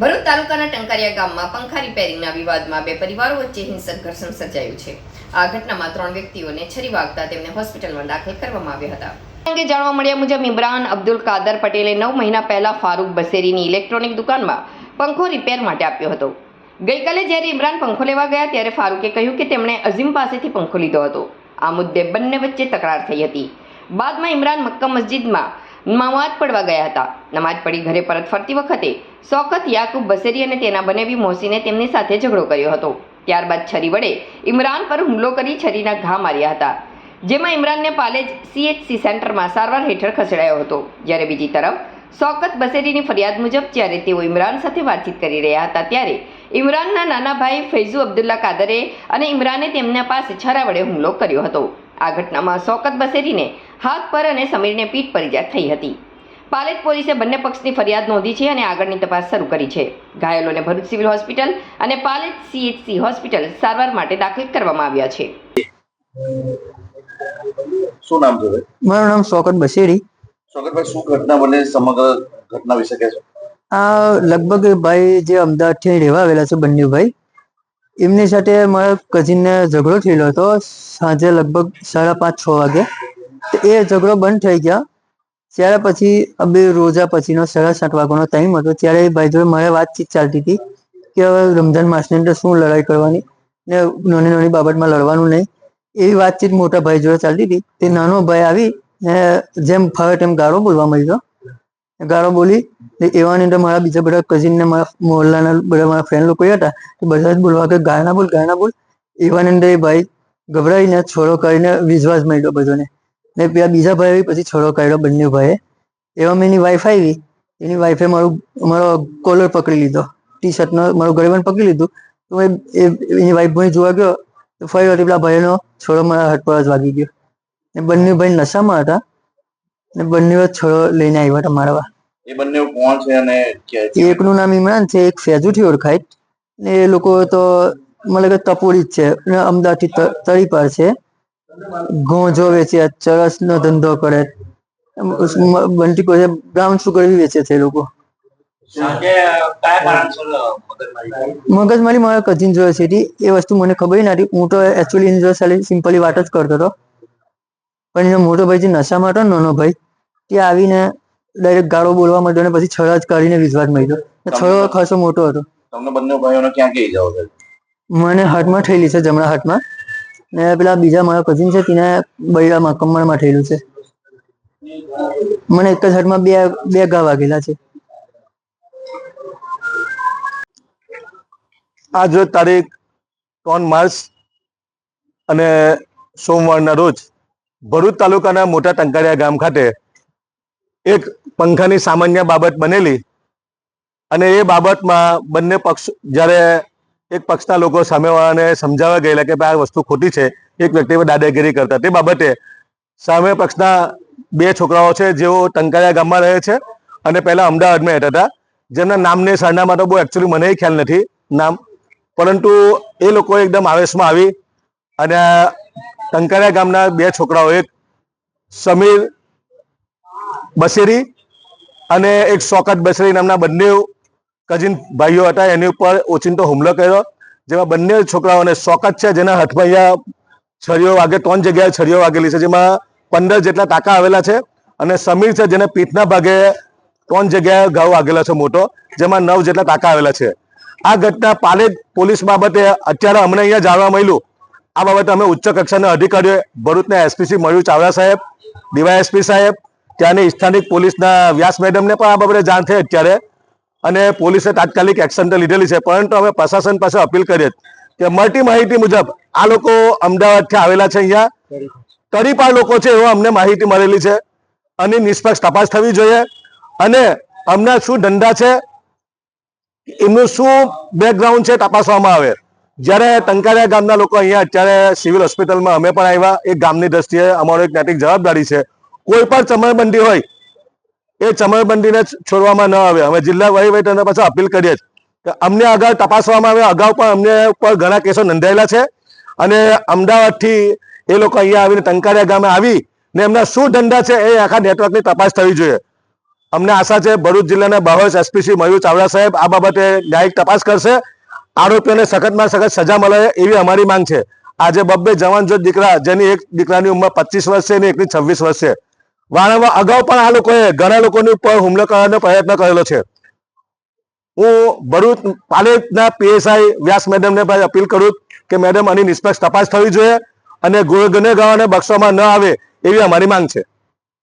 ભરૂચ તાલુકાના ટંકારિયા ગામમાં પંખા રિપેરિંગના વિવાદમાં બે પરિવારો વચ્ચે હિંસક ઘર્ષણ સર્જાયું છે. આ ઘટનામાં ત્રણ વ્યક્તિઓને છરી વાગતા તેમને હોસ્પિટલમાં દાખલ કરવામાં આવ્યા હતા. અંગે જાણવા મળ્યા મુજબ ઇમરાન અબ્દુલ કાદર પટેલે નવ મહિના પહેલા ફારૂક બસેરીની ઇલેક્ટ્રોનિક દુકાનમાં પંખો રિપેર માટે આપ્યો હતો. ગઈકાલે જ્યારે ઇમરાન પંખો લેવા ગયા ત્યારે ફારૂકે કહ્યું કે તેમણે અઝીમ પાસેથી પંખો લીધો હતો. આ મુદ્દે બંને વચ્ચે તકરાર થઈ હતી. બાદમાં ઇમરાન મક્કા મસ્જિદમાં નમાજ પડવા ગયા હતા. નમાજ પડી ઘરે પરત ફરતી વખતે શોકત યાકુબ, બસેરી અને તેના બનેવી મોસીને તેમની સાથે ઝઘડો કર્યો હતો. ત્યારબાદ છરી વડે ઇમરાન પર હુમલો કરી છરીના ઘા માર્યા હતા. જેમાં ઇમરાનને પાલેજ સીએચસી સેન્ટરમાં સારવાર હેઠળ ખસેડાયો હતો. જ્યારે બીજી તરફ શોકત બસેરીની ફરિયાદ મુજબ જ્યારે તેઓ ઇમરાન સાથે વાતચીત કરી રહ્યા હતા ત્યારે ઇમરાનના નાના ભાઈ ફૈઝુ અબ્દુલ્લા કાદરે અને ઇમરાને તેમના પાસે છરા વડે હુમલો કર્યો હતો. આ ઘટનામાં શોકત બસેરીને હાથ પર અને સમીરને પીઠ પર ઇજા થઈ હતી. પાલેજ પોલીસે બંને પક્ષની ફરિયાદ નોંધી છે અને આગળની તપાસ શરૂ કરી છે. ઘાયલોને ભરૂચ સિવિલ હોસ્પિટલ અને પાલેજ સીએચસી હોસ્પિટલ સારવાર માટે દાખલ કરવામાં આવ્યા છે. શું નામ છે મારું નામ શોકત બસેરી. શોકતભાઈ શું ઘટના બને સમગ્ર ઘટના વિશે કહેશો? આ લગભગ ભાઈ જે અમદાવાદથી રહેવા આવેલા છે બંને ભાઈ એમની સાથે મારા કઝિનને ઝઘડો થયેલો હતો, સાંજે લગભગ સાડા પાંચ છ વાગે. તો એ ઝઘડો બંધ થઈ ગયા. ત્યારે પછી બે રોજા પછીનો સાડા સાત વાગ્યાનો ટાઈમ હતો, ત્યારે એ ભાઈ જોડે મારે વાતચીત ચાલતી હતી કે હવે રમઝાન માસની અંદર શું લડાઈ કરવાની ને નાની નાની બાબતમાં લડવાનું નહીં. એવી વાતચીત મોટા ભાઈ જોડે ચાલતી હતી. તે નાનો ભાઈ આવી ને જેમ ફાવે તેમ ગાળો બોલવા માંડ્યો. ગાળો બોલી એવાની અંદર મારા બીજા બધા કઝિન ને, મારા મોહલ્લાના બધા મારા ફ્રેન્ડ લોકો હતા, તો બધા જ બોલવા કે ગાળના બોલ ગાળના બોલ. એવાની અંદર એ ભાઈ ગભરાઈને છોડો કરીને વિશ્વાસ માંડ્યો બધાને. ને પેલા બીજા ભાઈ પછી છોડો કાઢ્યો બંને ભાઈએ. એવામાં એની વાઈફ આવી, એની વાઈફે મારું, મારો કોલર પકડી લીધો. ટી શર્ટનો મારું ગળેબંધ પકડી લીધું. તો એ એની વાઈફ ભાઈ જોવા ગયો, તો ફરી વળી પેલા ભાઈનો છોડો મારા હાથ પર જ વાગી ગયો. ને બંને ભાઈ નશામાં હતા. ને બંને છોડો લઈને આવ્યા હતા મારવા એ બંને કોણ છે અને એકનું નામ ઇમરાન છે એક ફેજુથી ઓળખાય. ને એ લોકો તો મતલબ કે તપોડી જ છે. અને અમદાવાદથી તળી પર છે. ગોંજો વેચે ચરસનો ધંધો કરે. બંટી કોઈ બ્રાઉન સુગર બી વેચે છે એ લોકો. મગજમારી? મારા કઝિન જોયો છે. એ વસ્તુ મને ખબર નથી હું તો એકચ્યુઅલી એની જોડે સિમ્પલી વાત જ કરતો હતો. પણ એનો મોટો ભાઈ જે નશામાં હતો નાનો ભાઈ તે આવીને ડાયરેક્ટ ગાળો બોલવા માંડ્યો અને પછી છળા જ કાઢીને વિશ્વાસ માંડ્યો ને છળો ખાસો મોટો હતો. તમને બંને ભાઈઓને ક્યાં કહી જાવ છે? મને હાથમાં થયેલી છે જમણા હાથમાં. ને પેલા બીજા મારા કઝિન છે તેને બૈરામાં કમળમાં થયેલું છે. મને એક જ હાથમાં બે બે ઘા વાગેલા છે. આજ રોજ તારીખ ત્રણ માર્ચ અને સોમવારના રોજ ભરૂચ તાલુકાના મોટા ટંકારિયા ગામ ખાતે એક પંખાની સામાન્ય બાબત બનેલી અને એ બાબતમાં બંને પક્ષ, જ્યારે એક પક્ષના લોકો સામેવાળાને સમજાવવા ગયેલા કે ભાઈ આ વસ્તુ ખોટી છે, એક વ્યક્તિ દાદાગીરી કરતા. તે બાબતે સામે પક્ષના બે છોકરાઓ છે, જેઓ ટંકારિયા ગામમાં રહે છે અને પહેલા અમદાવાદમાં રહેતા હતા. જેમના નામને સરનામા તો બહુ એકચ્યુઅલી મને ખ્યાલ નથી, નામ. પરંતુ એ લોકો એકદમ આવેશમાં આવી અને આ ટંકારિયા ગામના બે છોકરાઓ, એક સમીર બસેરી અને એક શોકત બસેરી નામના બંને કઝિન ભાઈઓ હતા. એની ઉપર ઓચિંતો હુમલો કર્યો, જેમાં બંને છોકરાઓને શોકત છે, જેના હાથમાં અહીંયા છરીઓ વાગે, ત્રણ જગ્યાએ છરીઓ વાગેલી છે, જેમાં પંદર જેટલા ટાંકા આવેલા છે અને સમીર છે, જેને પીઠના ભાગે ત્રણ જગ્યાએ ઘાવ વાગેલો છે મોટો, જેમાં નવ જેટલા ટાંકા આવેલા છે. આ ઘટના પાલેજ પોલીસ બાબતે અત્યારે અમને અહીંયા જાણવા મળ્યું. આ બાબતે અમે ઉચ્ચ કક્ષાના અધિકારીઓ ભરૂચના એસપીસી મયુર ચાવડા સાહેબ ડીવાયએસપી સાહેબ ત્યાંની સ્થાનિક પોલીસના વ્યાસ મેડમને પણ આ બાબતે જાણ થઈ અત્યારે. અને પોલીસે તાત્કાલિક એક્શન તો લીધેલી છે, પરંતુ અમે પ્રશાસન પાસે અપીલ કરીએ કે મળતી માહિતી મુજબ આ લોકો અમદાવાદથી આવેલા છે અહીંયા. તરીપાર લોકો છે એવો અમને માહિતી મળેલી છે. અને નિષ્પક્ષ તપાસ થવી જોઈએ. અને અમને શું ધંધા છે, એમનું શું બેકગ્રાઉન્ડ છે તપાસવામાં આવે. જ્યારે ટંકારિયા ગામના લોકો અહીંયા અત્યારે સિવિલ હોસ્પિટલમાં અમે પણ આવ્યા. એ ગામની દ્રષ્ટિએ અમારો એક નૈતિક જવાબદારી છે. કોઈ પણ ચમરબંધી હોય, એ ચમરબંધીને છોડવામાં ન આવે. અમે જિલ્લા વહીવટીને પાછા અપીલ કરીએ કે અમને અગાઉ તપાસવામાં આવે. અગાઉ પણ અમને ઉપર ઘણા કેસો નોંધાયેલા છે અને અમદાવાદથી એ લોકો અહીંયા આવીને ટંકારિયા ગામે આવી ને એમના શું ધંધા છે એ આખા નેટવર્કની તપાસ થવી જોઈએ. અમને આશા છે ભરૂચ જિલ્લાના બાહોશ એસપીસી મયુર ચાવડા સાહેબ આ બાબતે ન્યાયિક તપાસ કરશે. આરોપીઓને સખતમાં સખત સજા મળે એવી અમારી માંગ છે. આજે બબ્બે જવાન જો દીકરા, જેની એક દીકરાની ઉંમર પચીસ વર્ષ છે અને એકની છવ્વીસ વર્ષ છે. વારંવાર અગાઉ પણ આ લોકોએ ઘણા લોકોની ઉપર હુમલો કરવાનો પ્રયત્ન કરેલો છે. હું ભરૂચ પાલેજના પીએસઆઈ વ્યાસ મેડમને પણ અપીલ કરું કે મેડમ, આની નિષ્પક્ષ તપાસ થવી જોઈએ અને ગુનેગારોને બક્ષવામાં ન આવે એવી અમારી માંગ છે.